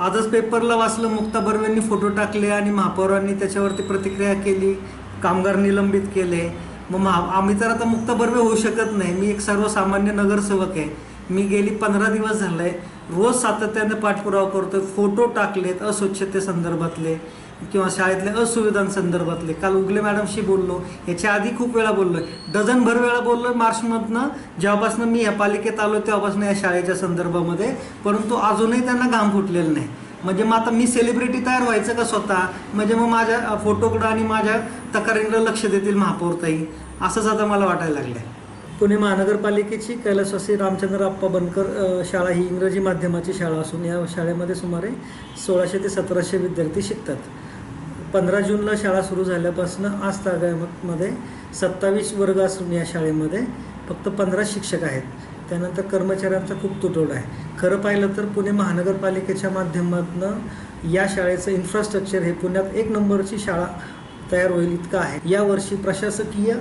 आजच पेपरला वाचलं मुक्ता बर्वेंनी फोटो टाकले आणि महापौरांनी त्याच्यावरती प्रतिक्रिया केली कामगार निलंबित केले. मग महा आम्ही तर आता मुक्ता बर्वे होऊ शकत नाही. मी एक सर्वसामान्य नगरसेवक आहे. मी गेली पंधरा दिवस झाले रोज सातत्याने पाठपुरावा करतोय. फोटो टाकलेत अस्वच्छतेसंदर्भातले किंवा शाळेतल्या असुविधांसंदर्भातले काल उगले मॅडमशी बोललो. याच्या आधी खूप वेळा बोललोय. डझनभर वेळा बोललोय मार्चमधनं. जेव्हापासून मी या पालिकेत आलो तेव्हापासून या शाळेच्या संदर्भामध्ये. परंतु अजूनही त्यांना घाम फुटलेलं नाही. म्हणजे मग आता मी सेलिब्रिटी तयार व्हायचं का स्वतः? म्हणजे मग माझ्या फोटोकडं आणि माझ्या तक्रारींकडे लक्ष देतील महापौरताई. असंच आता मला वाटायला लागलं आहे पुणे महानगरपालिकेची कैलासवासी रामचंद्र आप्पा बनकर शाळा ही इंग्रजी माध्यमाची शाळा असून या शाळेमध्ये सुमारे सोळाशे ते सतराशे विद्यार्थी शिकतात. पंधरा जूनला शाळा सुरू झाल्यापासून आज तागामध्ये सत्तावीस वर्ग असून या शाळेमध्ये फक्त पंधरा शिक्षक आहेत. त्यानंतर कर्मचाऱ्यांचा खूप तुटवडा आहे. खरं पाहिलं तर पुणे महानगरपालिकेच्या माध्यमातून या शाळेचं इन्फ्रास्ट्रक्चर हे पुण्यात एक नंबरची शाळा तयार होईल इतकं आहे. यावर्षी प्रशासकीय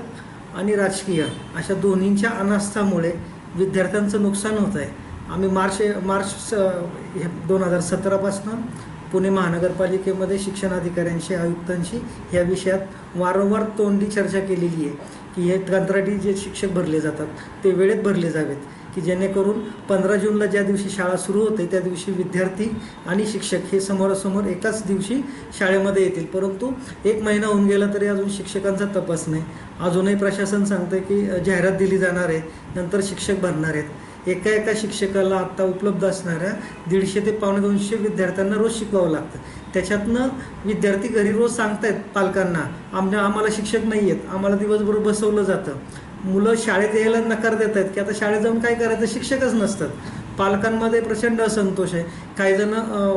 आणि राजकीय अशा दोन्हींच्या अनास्थामुळे विद्यार्थ्यांचं नुकसान होत आहे. आम्ही मार्च मार्च हे दोन हजार सतरापासून पुणे महानगरपालिकेमध्ये शिक्षणाधिकाऱ्यांशी आयुक्तांशी या विषयात वारंवार तोंडी चर्चा केलेली आहे की हे कंत्राटी जे शिक्षक भरले जातात ते वेळेत भरले जावेत. की जेणेकरून पंधरा जूनला ज्या दिवशी शाळा सुरू होते त्या दिवशी विद्यार्थी आणि शिक्षक हे समोरासमोर एकाच दिवशी शाळेमध्ये येतील. परंतु एक महिना होऊन गेला तरी अजून शिक्षकांचा तपास नाही. अजूनही प्रशासन सांगतं की जाहिरात दिली जाणार आहे नंतर शिक्षक भरणार आहेत. एका एका शिक्षकाला आत्ता उपलब्ध असणाऱ्या दीडशे ते पावणे दोनशे विद्यार्थ्यांना रोज शिकवावं लागतं. त्याच्यातनं विद्यार्थी घरी रोज सांगतायत पालकांना आमच्या आम्हाला शिक्षक नाही आहेत आम्हाला दिवसभर बसवलं जातं. मुलं शाळेत यायला नकार देत आहेत की आता शाळेत जाऊन काय करायचं? शिक्षकच नसतात. पालकांमध्ये प्रचंड असंतोष आहे. काही जण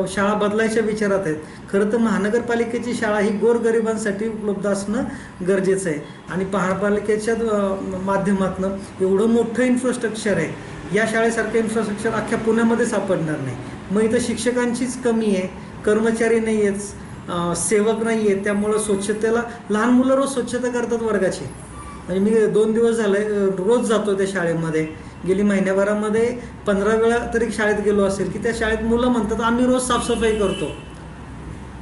शाळा बदलायच्या विचारात आहेत. खरं तर महानगरपालिकेची शाळा ही गोरगरिबांसाठी उपलब्ध असणं गरजेचं आहे. आणि महापालिकेच्या माध्यमातून एवढं मोठं इन्फ्रास्ट्रक्चर आहे. या शाळेसारखं इन्फ्रास्ट्रक्चर अख्ख्या पुण्यामध्ये सापडणार नाही. मग इथं शिक्षकांचीच कमी आहे. कर्मचारी नाही आहेत सेवक नाही आहेत त्यामुळं स्वच्छतेला लहान मुलं रोज स्वच्छता करतात वर्गाची. म्हणजे मी दोन दिवस झाले रोज जातो त्या शाळेमध्ये. गेली महिन्याभरामध्ये पंधरा वेळा तरी शाळेत गेलो असेल की त्या शाळेत मुलं म्हणतात आम्ही रोज साफसफाई करतो.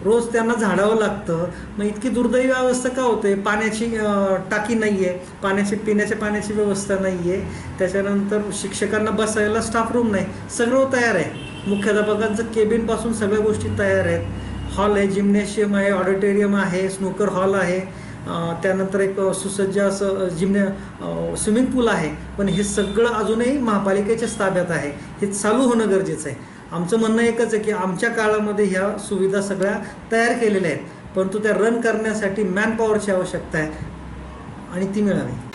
रोज त्यांना झाडावं लागतं. मग इतकी दुर्दैवी अवस्था का होते? पाण्याची टाकी नाही आहे पाण्याची पिण्याच्या पाण्याची व्यवस्था नाही आहे त्याच्यानंतर शिक्षकांना बसायला स्टाफ रूम नाही. सगळं तयार आहे. मुख्याध्यापकांचं केबिनपासून सगळ्या गोष्टी तयार आहेत. हॉल आहे जिम्नॅशियम आहे ऑडिटोरियम आहे स्नूकर हॉल आहे. त्यानंतर एक सुसज्ज असं जिम्ने स्विमिंग पूल आहे पण हे सगळं अजूनही महापालिकेच्याच ताब्यात आहे. हे चालू होणं गरजेचं आहे. आमचं म्हणणं एकच आहे की आमच्या काळामध्ये ह्या सुविधा सगळ्या तयार केलेल्या आहेत परंतु त्या रन करण्यासाठी मॅनपॉवरची आवश्यकता आहे आणि ती मिळावी.